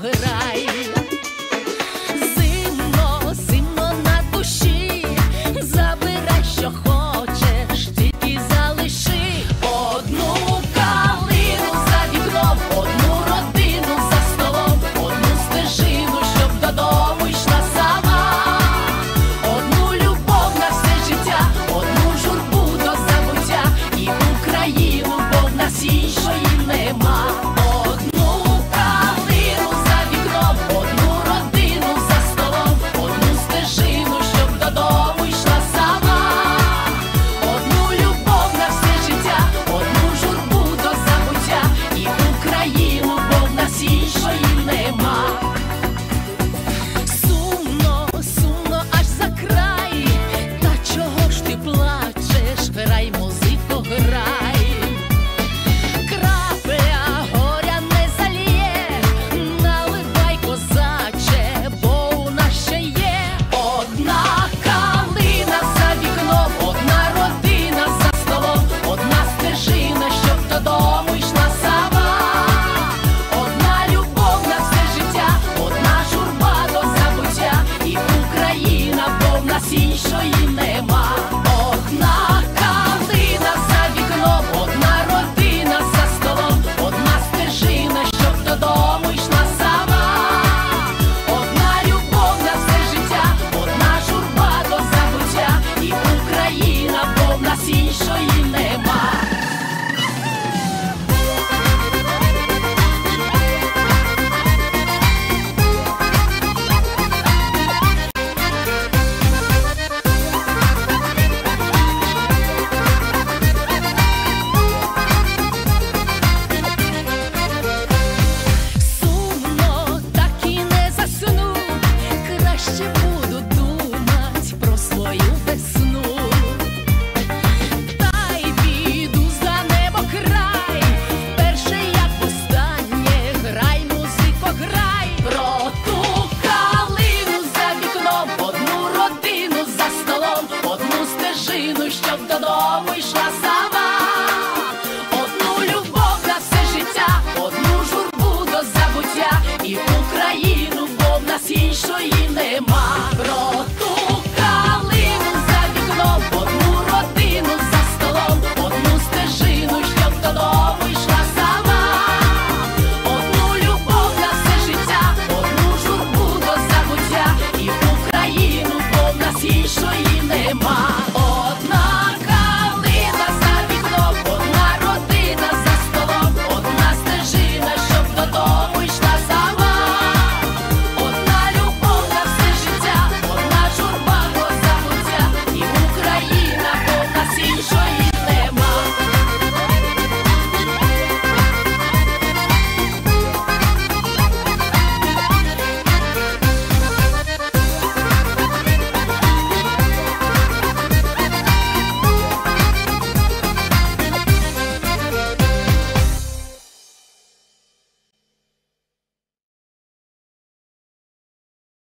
грай. Зимно, зимно на душі, забирай, що хочеш. більшої нема.